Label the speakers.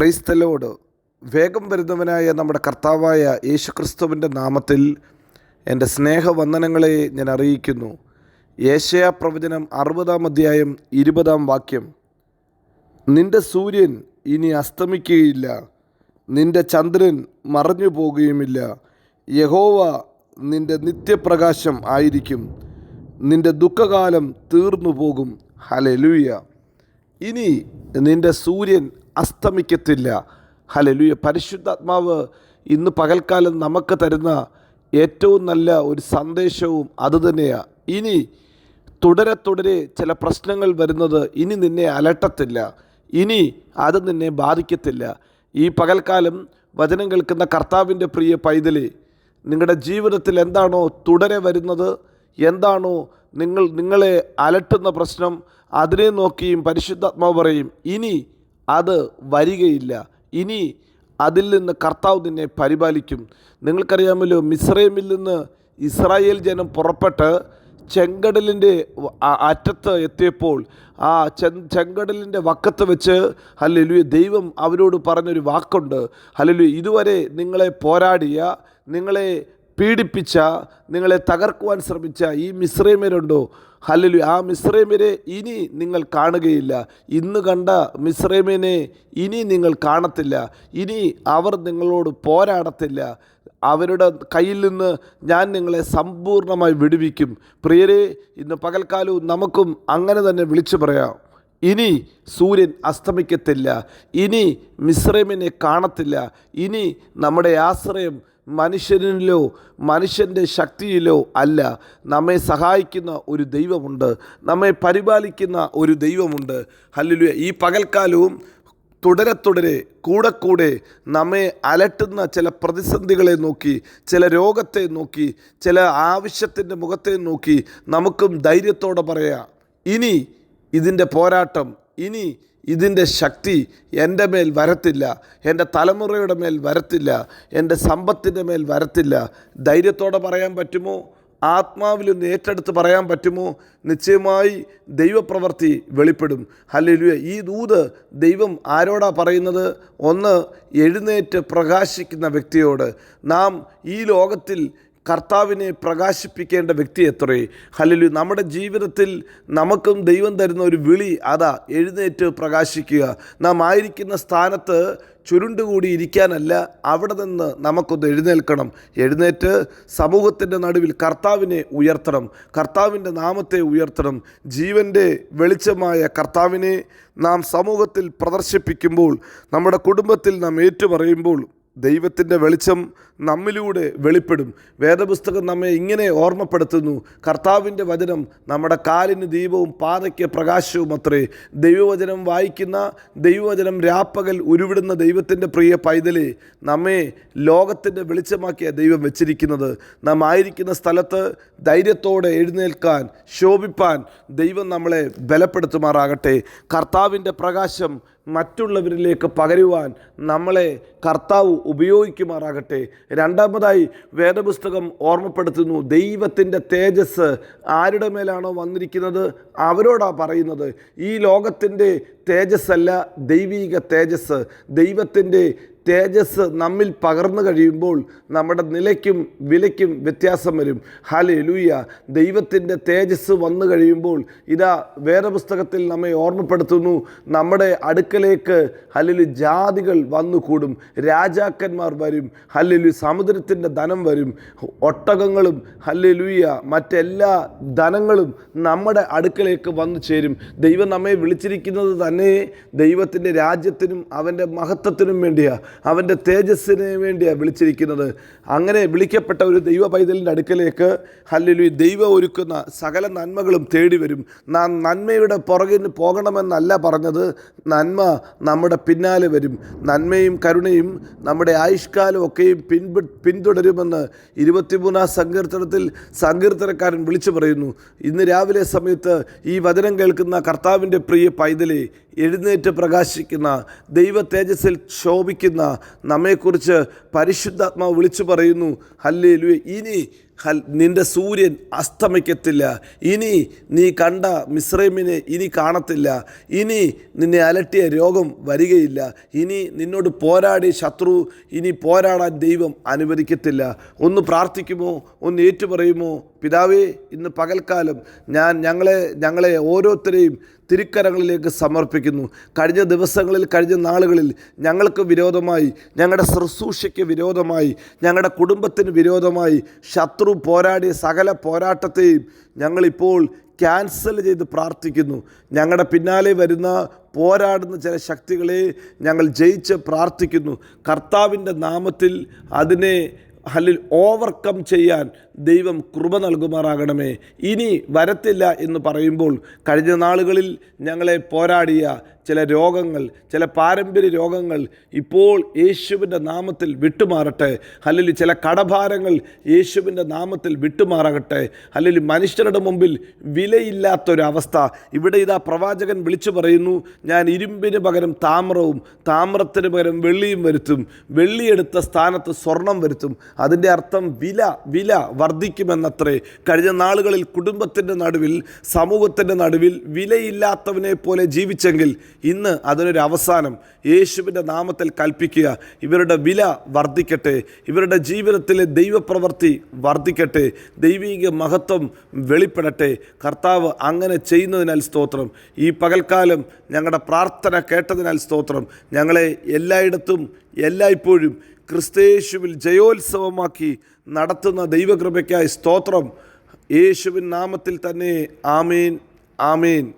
Speaker 1: ക്രൈസ്തലോട് വേഗം വരുന്നവനായ നമ്മുടെ കർത്താവായ യേശുക്രിസ്തുവിന്റെ നാമത്തിൽ എന്റെ സ്നേഹവന്ദനങ്ങളെ ഞാൻ അറിയിക്കുന്നു. ഏഷ്യാ പ്രവചനം അറുപതാം അധ്യായം ഇരുപതാം വാക്യം. നിന്റെ സൂര്യൻ ഇനി അസ്തമിക്കുകയില്ല. നിന്റെ ചന്ദ്രൻ മറഞ്ഞു പോകുകയുമില്ല. യഹോവ നിന്റെ നിത്യപ്രകാശം ആയിരിക്കും. നിന്റെ ദുഃഖകാലം തീർന്നു പോകും ഹലലുയ ഇനി നിന്റെ സൂര്യൻ അസ്തമിക്കത്തില്ല. ഹലലുയ പരിശുദ്ധാത്മാവ് ഇന്ന് പകൽക്കാലം നമുക്ക് തരുന്ന ഏറ്റവും നല്ല ഒരു സന്ദേശവും അതുതന്നെയാണ് ഇനി തുടരെ തുടരെ ചില പ്രശ്നങ്ങൾ വരുന്നത് ഇനി നിന്നെ അലട്ടത്തില്ല. ഇനി അത് നിന്നെ ബാധിക്കത്തില്ല. ഈ പകൽക്കാലം വചനം കേൾക്കുന്ന കർത്താവിന്റെ പ്രിയ പൈതലി നിങ്ങളുടെ ജീവിതത്തിൽ എന്താണോ തുടരെ വരുന്നത് എന്താണോ നിങ്ങൾ നിങ്ങളെ അലട്ടുന്ന പ്രശ്നം അതിനെ നോക്കിയും പരിശുദ്ധാത്മാവ് പറയും ഇനി അത് വരികയില്ല. ഇനി അതിൽ നിന്ന് കർത്താവ് നിന്നെ പരിപാലിക്കും. നിങ്ങൾക്കറിയാമല്ലോ മിസ്രൈമിൽ നിന്ന് ഇസ്രായേൽ ജനം പുറപ്പെട്ട് ചെങ്കടലിന്റെ അറ്റത്ത് എത്തിയപ്പോൾ ആ ചെങ്കടലിന്റെ വക്കത്ത് വെച്ച് ഹല്ലേലൂയ ദൈവം അവരോട് പറഞ്ഞൊരു വാക്കുണ്ട്. ഹല്ലേലൂയ ഇതുവരെ നിങ്ങളെ പോരാടിയ നിങ്ങളെ പീഡിപ്പിച്ച നിങ്ങളെ തകർക്കുവാൻ ശ്രമിച്ച ഈ മിശ്രൈമരുണ്ടോ ഹല്ലലു ആ മിശ്രൈമരെ ഇനി നിങ്ങൾ കാണുകയില്ല. ഇന്ന് കണ്ട മിശ്രൈമിനെ ഇനി നിങ്ങൾ കാണത്തില്ല. ഇനി അവർ നിങ്ങളോട് പോരാടത്തില്ല. അവരുടെ കയ്യിൽ നിന്ന് ഞാൻ നിങ്ങളെ സമ്പൂർണമായി വിടുവിക്കും. പ്രിയരെ ഇന്ന് പകൽക്കാലവും നമുക്കും അങ്ങനെ തന്നെ വിളിച്ചു പറയാം. ഇനി സൂര്യൻ അസ്തമിക്കത്തില്ല. ഇനി മിശ്രമിനെ കാണത്തില്ല. ഇനി നമ്മുടെ ആശ്രയം മനുഷ്യനിലോ മനുഷ്യന്റെ ശക്തിയിലോ അല്ല. നമ്മെ സഹായിക്കുന്ന ഒരു ദൈവമുണ്ട്. നമ്മെ പരിപാലിക്കുന്ന ഒരു ദൈവമുണ്ട്. ഹല്ലേലൂയ. ഈ പകൽക്കാലവും തുടരെ തുടരെ കൂടെ കൂടെ നമ്മെ അലട്ടുന്ന ചില പ്രതിസന്ധികളെ നോക്കി ചില രോഗത്തെ നോക്കി ചില ആവശ്യത്തിന്റെ മുഖത്തെ നോക്കി നമുക്കും ധൈര്യത്തോടെ പറയാം ഇനി ഇതിന്റെ പോരാട്ടം ഇനി ഇതിന്റെ ശക്തി എന്റെ മേൽ വരത്തില്ല എന്റെ തലമുറയുടെ മേൽ വരത്തില്ല എന്റെ സമ്പത്തിന്റെ മേൽ വരത്തില്ല. ധൈര്യത്തോടെ പറയാൻ പറ്റുമോ? ആത്മാവിലൊന്ന് ഏറ്റെടുത്ത് പറയാൻ പറ്റുമോ? നിശ്ചയമായി ദൈവപ്രവൃത്തി വെളിപ്പെടും. ഹല്ലേലൂയ. ഈ ദൂത് ദൈവം ആരോടാ പറയുന്നത്? ഒന്ന് എഴുന്നേറ്റ് പ്രകാശിക്കുന്ന വ്യക്തിയോട്. നാം ഈ ലോകത്തിൽ കർത്താവിനെ പ്രകാശിപ്പിക്കേണ്ട വ്യക്തി എത്രേ? ഹലലു നമ്മുടെ ജീവിതത്തിൽ നമുക്കും ദൈവം തരുന്ന ഒരു വിളി അതാ എഴുന്നേറ്റ് പ്രകാശിക്കുക. നാം ആയിരിക്കുന്ന സ്ഥാനത്ത് ചുരുണ്ടുകൂടി ഇരിക്കാനല്ല അവിടെ നിന്ന് നമുക്കൊന്ന് എഴുന്നേൽക്കണം. എഴുന്നേറ്റ് സമൂഹത്തിന്റെ നടുവിൽ കർത്താവിനെ ഉയർത്തണം. കർത്താവിന്റെ നാമത്തെ ഉയർത്തണം. ജീവന്റെ വെളിച്ചമായ കർത്താവിനെ നാം സമൂഹത്തിൽ പ്രദർശിപ്പിക്കുമ്പോൾ നമ്മുടെ കുടുംബത്തിൽ നാം ഏറ്റുപറയുമ്പോൾ ദൈവത്തിന്റെ വെളിച്ചം നമ്മിലൂടെ വെളിപ്പെടും. വേദപുസ്തകം നമ്മെ ഇങ്ങനെ ഓർമ്മപ്പെടുത്തുന്നു. കർത്താവിന്റെ വചനം നമ്മുടെ കാലിന് ദീപവും പാതയ്ക്ക് പ്രകാശവും അത്രേ. ദൈവവചനം വായിക്കുന്ന ദൈവവചനം രാപ്പകൽ ഉരുവിടുന്ന ദൈവത്തിന്റെ പ്രിയ പൈതലെ നമ്മെ ലോകത്തിന്റെ വെളിച്ചമാക്കിയ ദൈവം വെച്ചിരിക്കുന്നത്. നാം ആയിരിക്കുന്ന സ്ഥലത്ത് ധൈര്യത്തോടെ എഴുന്നേൽക്കാൻ ശോഭിപ്പാൻ ദൈവം നമ്മളെ ബലപ്പെടുത്തുമാറാകട്ടെ. കർത്താവിന്റെ പ്രകാശം മറ്റുള്ളവരിലേക്ക് പകരുവാൻ നമ്മളെ കർത്താവ് ഉപയോഗിക്കുമാറാകട്ടെ. രണ്ടാമതായി വേദപുസ്തകം ഓർമ്മപ്പെടുത്തുന്നു ദൈവത്തിന്റെ തേജസ് ആരുടെ മേലാണോ വന്നിരിക്കുന്നത്? അവരോടാണ് പറയുന്നത്. ഈ ലോകത്തിന്റെ തേജസ്സല്ല ദൈവീക തേജസ് ദൈവത്തിന്റെ തേജസ് നമ്മിൽ പകർന്നു കഴിയുമ്പോൾ നമ്മുടെ നിലയ്ക്കും വിലയ്ക്കും വ്യത്യാസം വരും. ഹാലേ ലൂയ ദൈവത്തിന്റെ തേജസ് വന്നു കഴിയുമ്പോൾ ഇതാ വേദപുസ്തകത്തിൽ നമ്മെ ഓർമ്മപ്പെടുത്തുന്നു. നമ്മുടെ അടുക്കലേക്ക് ഹല്ലേലു ജാതികൾ വന്നുകൂടും. രാജാക്കന്മാർ വരും. ഹല്ലിലു സമുദ്രത്തിന്റെ ധനം വരും. ഒട്ടകങ്ങളും ഹല്ലേലൂയ മറ്റെല്ലാ ധനങ്ങളും നമ്മുടെ അടുക്കലേക്ക് വന്നു ചേരും. ദൈവം നമ്മെ വിളിച്ചിരിക്കുന്നത് തന്നെ ദൈവത്തിന്റെ രാജ്യത്തിനും അവന്റെ മഹത്വത്തിനും വേണ്ടിയാണ് അവന്റെ തേജസ്സിന് വേണ്ടിയാണ് വിളിച്ചിരിക്കുന്നത്. അങ്ങനെ വിളിക്കപ്പെട്ട ഒരു ദൈവ പൈതലിന്റെ അടുക്കലേക്ക് ഹല്ലേലു ദൈവം ഒരുക്കുന്ന സകല നന്മകളും തേടി വരും. നാം നന്മയുടെ പുറകിന് പോകണമെന്നല്ല പറഞ്ഞത്. നന്മ നമ്മുടെ പിന്നാലെ വരും. നന്മയും കരുണയും നമ്മുടെ ആയുഷ്കാലം ഒക്കെയും പിൻപ് പിന്തുടരുമെന്ന് ഇരുപത്തിമൂന്നാം സങ്കീർത്തനത്തിൽ സങ്കീർത്തനക്കാരൻ വിളിച്ചു പറയുന്നു. ഇന്ന് രാവിലെ സമയത്ത് ഈ വചനം കേൾക്കുന്ന കർത്താവിന്റെ പ്രിയ പൈതലെ എഴുന്നേറ്റ് പ്രകാശിക്കുന്ന ദൈവ തേജസ്സിൽ ശോഭിക്കുന്ന നമ്മെക്കുറിച്ച് പരിശുദ്ധാത്മാവ് വിളിച്ചു പറയുന്നു. ഹല്ലേ ഇനി ഹൽ- നിന്റെ സൂര്യൻ അസ്തമിക്കത്തില്ല. ഇനി നീ കണ്ട മിശ്രൈമിനെ ഇനി കാണത്തില്ല. ഇനി നിന്നെ അലട്ടിയ രോഗം വരികയില്ല. ഇനി നിന്നോട് പോരാടി ശത്രു ഇനി പോരാടാൻ ദൈവം അനുവദിക്കത്തില്ല. ഒന്ന് പ്രാർത്ഥിക്കുമോ? ഒന്ന് ഏറ്റുപറയുമോ? പിതാവേ ഇന്ന് പകൽക്കാലം ഞാൻ ഞങ്ങളെ ഞങ്ങളെ ഓരോരുത്തരെയും തിരുക്കരങ്ങളിലേക്ക് സമർപ്പിക്കുന്നു. കഴിഞ്ഞ ദിവസങ്ങളിൽ കഴിഞ്ഞ നാളുകളിൽ ഞങ്ങൾക്ക് വിരോധമായി ഞങ്ങളുടെ ശുശ്രൂഷയ്ക്ക് വിരോധമായി ഞങ്ങളുടെ കുടുംബത്തിന് വിരോധമായി ശത്രു പോരാടിയ സകല പോരാട്ടത്തെയും ഞങ്ങളിപ്പോൾ ക്യാൻസൽ ചെയ്ത് പ്രാർത്ഥിക്കുന്നു. ഞങ്ങളുടെ പിന്നാലെ വരുന്ന പോരാടുന്ന ചില ശക്തികളെ ഞങ്ങൾ ജയിച്ച് പ്രാർത്ഥിക്കുന്നു. കർത്താവിന്റെ നാമത്തിൽ അതിനെ അല്ലിൽ ഓവർകം ചെയ്യാൻ ദൈവം കൃപ നൽകുമാറാകണമേ. ഇനി വരത്തില്ല എന്ന് പറയുമ്പോൾ കഴിഞ്ഞ നാളുകളിൽ ഞങ്ങളെ പോരാടിയ ചില രോഗങ്ങൾ ചില പാരമ്പര്യ രോഗങ്ങൾ ഇപ്പോൾ യേശുവിന്റെ നാമത്തിൽ വിട്ടുമാറട്ടെ. അല്ലെങ്കിൽ ചില കടഭാരങ്ങൾ യേശുവിന്റെ നാമത്തിൽ വിട്ടുമാറട്ടെ അല്ലെങ്കിൽ മനുഷ്യരുടെ മുമ്പിൽ വിലയില്ലാത്തൊരവസ്ഥ. ഇവിടെ ഇതാ പ്രവാചകൻ വിളിച്ചു പറയുന്നു ഞാൻ ഇരുമ്പിന് പകരം താമ്രവും താമ്രത്തിന് പകരം വെള്ളിയും വരുത്തും. വെള്ളിയെടുത്ത സ്ഥാനത്ത് സ്വർണം വരുത്തും. അതിന്റെ അർത്ഥം വില വില വർദ്ധിക്കുമെന്നത്രേ. കഴിഞ്ഞ നാളുകളിൽ കുടുംബത്തിന്റെ നടുവിൽ സമൂഹത്തിന്റെ നടുവിൽ വിലയില്ലാത്തവനെ പോലെ ജീവിച്ചെങ്കിൽ ഇന്ന് അതിനൊരു അവസാനം യേശുവിന്റെ നാമത്തിൽ കൽപ്പിക്കുക. ഇവരുടെ വില വർദ്ധിക്കട്ടെ. ഇവരുടെ ജീവിതത്തിലെ ദൈവപ്രവൃത്തി വർദ്ധിക്കട്ടെ. ദൈവീക മഹത്വം വെളിപ്പെടട്ടെ. കർത്താവ് അങ്ങനെ ചെയ്യുന്നതിനാൽ സ്തോത്രം. ഈ പകൽക്കാലം ഞങ്ങളുടെ പ്രാർത്ഥന കേട്ടതിനാൽ സ്തോത്രം. ഞങ്ങളെ എല്ലായിടത്തും എല്ലായ്പ്പോഴും ക്രിസ്തയേശുവിൽ ജയോത്സവമാക്കി നടത്തുന്ന ദൈവകൃപയ്ക്കായി സ്തോത്രം. യേശുവിൻ നാമത്തിൽ തന്നെ ആമേൻ ആമീൻ.